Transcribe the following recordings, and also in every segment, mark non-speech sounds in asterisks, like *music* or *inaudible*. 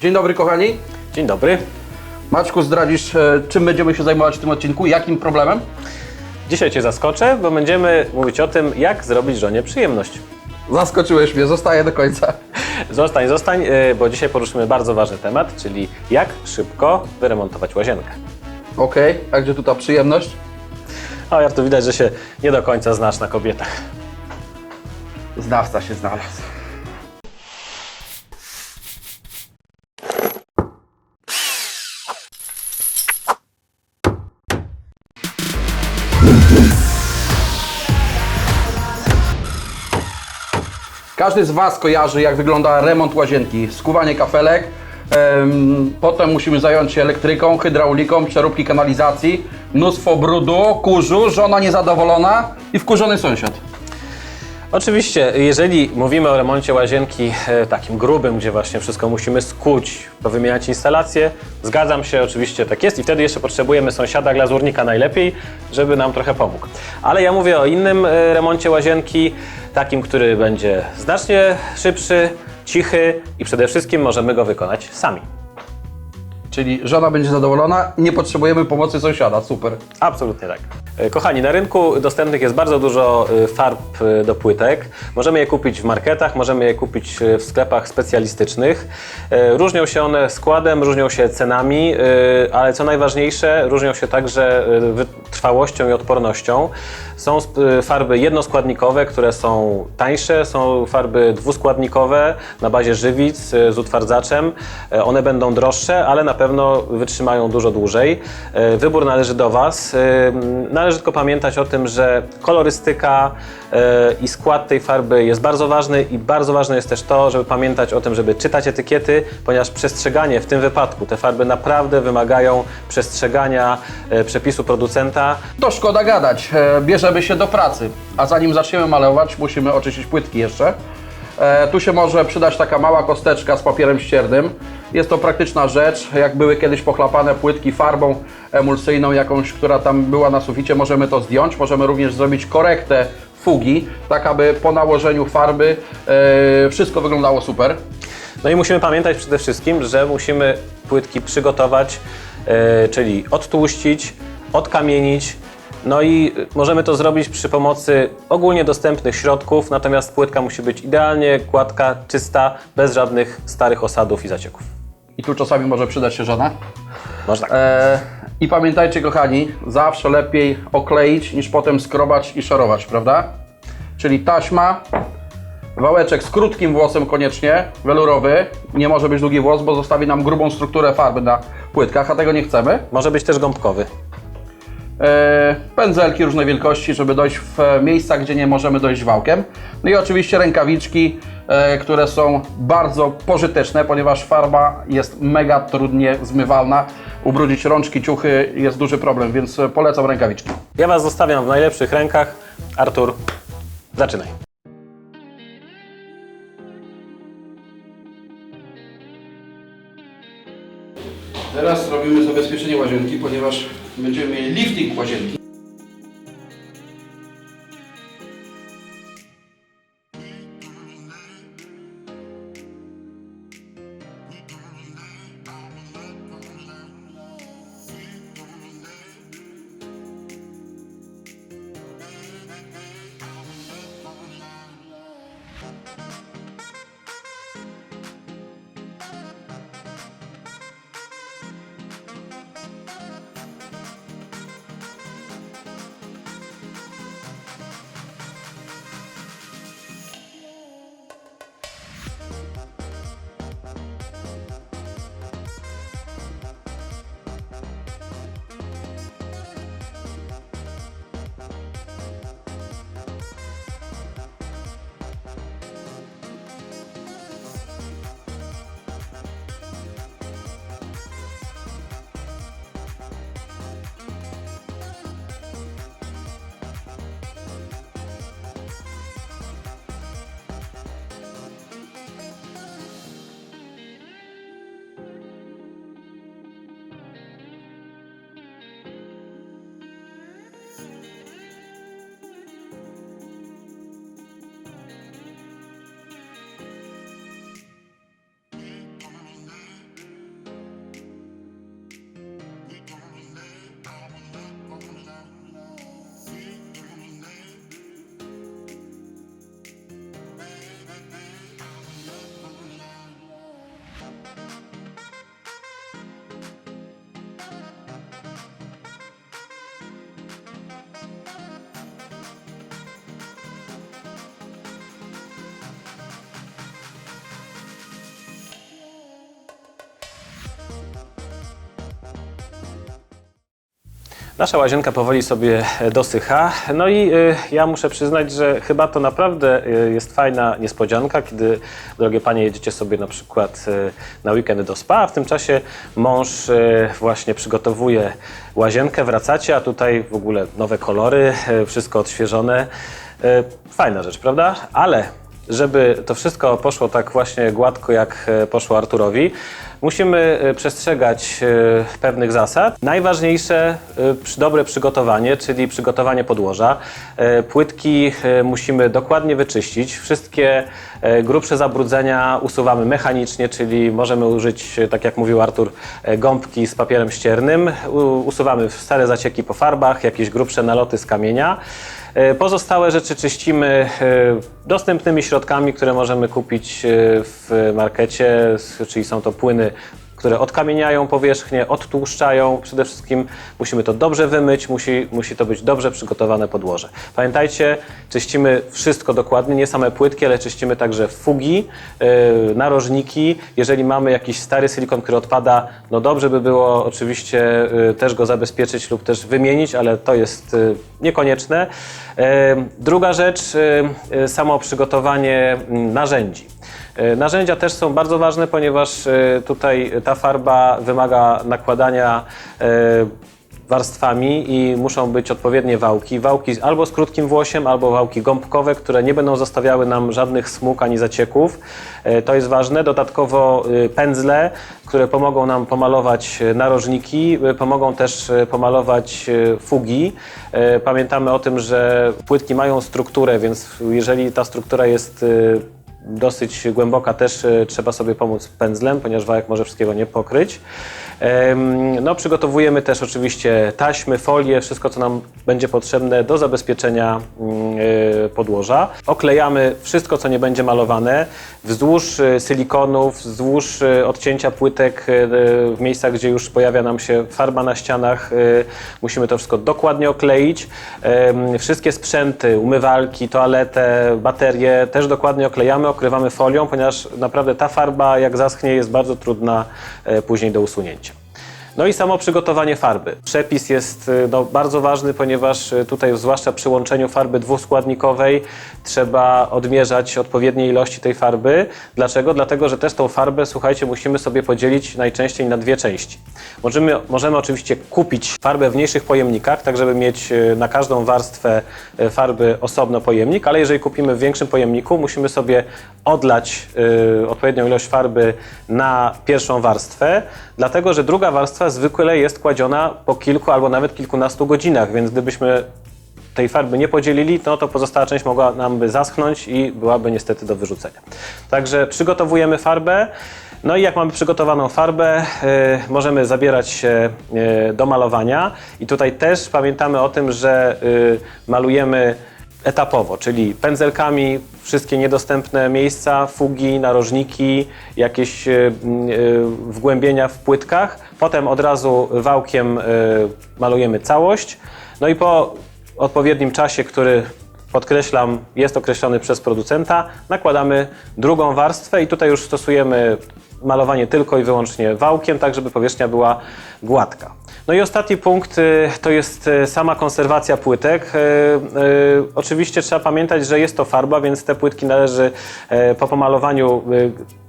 Dzień dobry kochani. Dzień dobry. Maćku, zdradzisz, e, czym będziemy się zajmować w tym odcinku? Jakim problemem? Dzisiaj Cię zaskoczę, bo będziemy mówić o tym, jak zrobić żonie przyjemność. Zaskoczyłeś mnie, zostaję do końca. Zostań, zostań, yy, bo dzisiaj poruszymy bardzo ważny temat, czyli jak szybko wyremontować łazienkę. Okej, a gdzie tu ta przyjemność? A jak to widać, że się nie do końca znasz na kobietach. Znawca się znalazł. Każdy z Was kojarzy, jak wygląda remont łazienki. Skuwanie kafelek, em, potem musimy zająć się elektryką, hydrauliką, przeróbki kanalizacji, mnóstwo brudu, kurzu, żona niezadowolona i wkurzony sąsiad. Oczywiście, jeżeli mówimy o remoncie łazienki e, takim grubym, gdzie właśnie wszystko musimy skuć, powymieniać instalacje, zgadzam się, oczywiście tak jest i wtedy jeszcze potrzebujemy sąsiada glazurnika najlepiej, żeby nam trochę pomógł. Ale ja mówię o innym e, remoncie łazienki, takim, który będzie znacznie szybszy, cichy i przede wszystkim możemy go wykonać sami. Czyli żona będzie zadowolona, nie potrzebujemy pomocy sąsiada, super. Absolutnie tak. E, Kochani, na rynku dostępnych jest bardzo dużo e, farb e, do płytek. Możemy je kupić w marketach, możemy je kupić w sklepach specjalistycznych. Różnią się one składem, różnią się cenami, ale co najważniejsze, różnią się także wytrwałością i odpornością. Są farby jednoskładnikowe, które są tańsze, są farby dwuskładnikowe na bazie żywic z utwardzaczem. One będą droższe, ale na pewno wytrzymają dużo dłużej. E, Wybór należy do Was. E, Należy tylko pamiętać o tym, że kolorystyka e, i skład tej farby jest bardzo ważny i bardzo ważne jest też to, żeby pamiętać o tym, żeby czytać etykiety, ponieważ przestrzeganie w tym wypadku, te farby naprawdę wymagają przestrzegania przepisu producenta. To szkoda gadać, bierzemy się do pracy. A zanim zaczniemy malować, musimy oczyścić płytki jeszcze. Tu się może przydać taka mała kosteczka z papierem ściernym. Jest to praktyczna rzecz. Jak były kiedyś pochlapane płytki farbą emulsyjną jakąś, która tam była na suficie, możemy to zdjąć. Możemy również zrobić korektę fugi, tak aby po nałożeniu farby e, wszystko wyglądało super. No i musimy pamiętać przede wszystkim, że musimy płytki przygotować, e, czyli odtłuścić, odkamienić. No i możemy to zrobić przy pomocy ogólnie dostępnych środków, natomiast płytka musi być idealnie gładka, czysta, bez żadnych starych osadów i zacieków. I tu czasami może przydać się żona. Można tak. E, I pamiętajcie, kochani, zawsze lepiej okleić niż potem skrobać i szorować, prawda? Czyli taśma, wałeczek z krótkim włosem koniecznie, welurowy. Nie może być długi włos, bo zostawi nam grubą strukturę farby na płytkach, a tego nie chcemy. Może być też gąbkowy. E, pędzelki różnej wielkości, żeby dojść w e, miejsca, gdzie nie możemy dojść wałkiem. No i oczywiście rękawiczki, które są bardzo pożyteczne, ponieważ farba jest mega trudnie zmywalna. Ubrudzić rączki, ciuchy jest duży problem, więc e, polecam rękawiczki. Ja Was zostawiam w najlepszych rękach. Artur, zaczynaj. Teraz robimy zabezpieczenie łazienki, ponieważ będziemy mieli lifting łazienki. Nasza łazienka powoli sobie dosycha. No i y, ja muszę przyznać, że chyba to naprawdę y, jest fajna niespodzianka, kiedy, drogie panie, jedziecie sobie na przykład y, na weekend do spa, a w tym czasie mąż y, właśnie przygotowuje łazienkę, wracacie, a tutaj w ogóle nowe kolory, y, wszystko odświeżone. Y, Fajna rzecz, prawda? Ale żeby to wszystko poszło tak właśnie gładko, jak e, poszło Arturowi, musimy e, przestrzegać e, pewnych zasad. Najważniejsze e, dobre przygotowanie, czyli przygotowanie podłoża. Płytki musimy dokładnie wyczyścić. Wszystkie grubsze zabrudzenia usuwamy mechanicznie, czyli możemy użyć, tak jak mówił Artur, gąbki z papierem ściernym. Usuwamy stare zacieki po farbach, jakieś grubsze naloty z kamienia. E, Pozostałe rzeczy czyścimy e, dostępnymi środkami, które możemy kupić e, w markecie, czyli są to płyny, które odkamieniają powierzchnię, odtłuszczają. Przede wszystkim musimy to dobrze wymyć, musi, musi to być dobrze przygotowane podłoże. Pamiętajcie, czyścimy wszystko dokładnie, nie same płytki, ale czyścimy także fugi, e, narożniki. Jeżeli mamy jakiś stary silikon, który odpada, no dobrze by było oczywiście e, też go zabezpieczyć lub też wymienić, ale to jest e, niekonieczne. E, Druga rzecz, e, samo przygotowanie narzędzi. E, Narzędzia też są bardzo ważne, ponieważ e, tutaj ta farba wymaga nakładania e, warstwami i muszą być odpowiednie wałki. Wałki albo z krótkim włosiem, albo wałki gąbkowe, które nie będą zostawiały nam żadnych smug ani zacieków. To jest ważne. Dodatkowo pędzle, które pomogą nam pomalować narożniki, pomogą też pomalować fugi. Pamiętamy o tym, że płytki mają strukturę, więc jeżeli ta struktura jest dosyć głęboka też e, trzeba sobie pomóc pędzlem, ponieważ wałek może wszystkiego nie pokryć. No, przygotowujemy też oczywiście taśmy, folie, wszystko co nam będzie potrzebne do zabezpieczenia mm, e, podłoża. Oklejamy wszystko co nie będzie malowane wzdłuż e, silikonów, wzdłuż e, odcięcia płytek e, w miejscach, gdzie już pojawia nam się farba na ścianach. Musimy to wszystko dokładnie okleić. Wszystkie sprzęty, umywalki, toaletę, baterie też dokładnie oklejamy, okrywamy folią, ponieważ naprawdę ta farba jak zaschnie jest bardzo trudna później do usunięcia. No i samo przygotowanie farby. Przepis jest y, no, bardzo ważny, ponieważ y, tutaj zwłaszcza przy łączeniu farby dwuskładnikowej trzeba odmierzać odpowiednie ilości tej farby. Dlaczego? Dlatego, że też tą farbę, słuchajcie, musimy sobie podzielić najczęściej na dwie części. Możemy, możemy oczywiście kupić farbę w mniejszych pojemnikach, tak żeby mieć y, na każdą warstwę farby osobno pojemnik, ale jeżeli kupimy w większym pojemniku, musimy sobie odlać y, odpowiednią ilość farby na pierwszą warstwę, dlatego że druga warstwa zwykle jest kładziona po kilku albo nawet kilkunastu godzinach, więc gdybyśmy tej farby nie podzielili, no to pozostała część mogła nam by zaschnąć i byłaby niestety do wyrzucenia. Także przygotowujemy farbę. No i jak mamy przygotowaną farbę, y, możemy zabierać się y, do malowania. I tutaj też pamiętamy o tym, że y, malujemy etapowo, czyli pędzelkami wszystkie niedostępne miejsca, fugi, narożniki, jakieś y, y, wgłębienia w płytkach. Potem od razu wałkiem y, malujemy całość. No i po odpowiednim czasie, który podkreślam, jest określony przez producenta, nakładamy drugą warstwę i tutaj już stosujemy malowanie tylko i wyłącznie wałkiem, tak żeby powierzchnia była gładka. No i ostatni punkt y, to jest y, sama konserwacja płytek. Y, Oczywiście trzeba pamiętać, że jest to farba, więc te płytki należy po pomalowaniu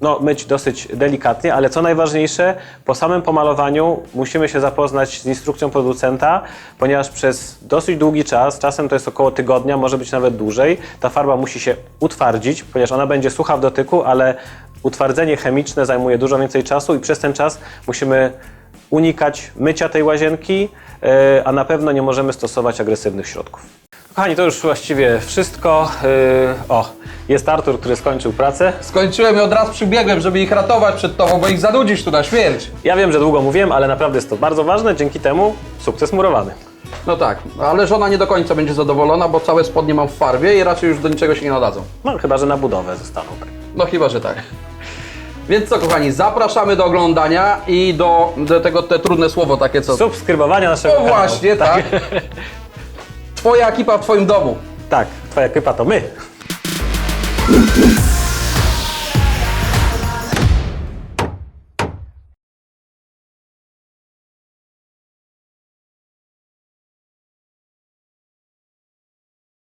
no, myć dosyć delikatnie, ale co najważniejsze, po samym pomalowaniu musimy się zapoznać z instrukcją producenta, ponieważ przez dosyć długi czas, czasem to jest około tygodnia, może być nawet dłużej, ta farba musi się utwardzić, ponieważ ona będzie sucha w dotyku, ale utwardzenie chemiczne zajmuje dużo więcej czasu i przez ten czas musimy unikać mycia tej łazienki, e, a na pewno nie możemy stosować agresywnych środków. Kochani, to już właściwie wszystko. E, O, jest Artur, który skończył pracę. Skończyłem i od razu przybiegłem, żeby ich ratować przed tobą, bo ich zanudzisz tu na śmierć. Ja wiem, że długo mówiłem, ale naprawdę jest to bardzo ważne. Dzięki temu sukces murowany. No tak, ale żona nie do końca będzie zadowolona, bo całe spodnie mam w farbie i raczej już do niczego się nie nadadzą. No chyba, że na budowę zostaną. No chyba, że tak. Więc co, kochani, zapraszamy do oglądania i do, do tego te trudne słowo takie co. Subskrybowania naszego O kanału. właśnie, tak. *laughs* Twoja ekipa w twoim domu. Tak, twoja ekipa to my.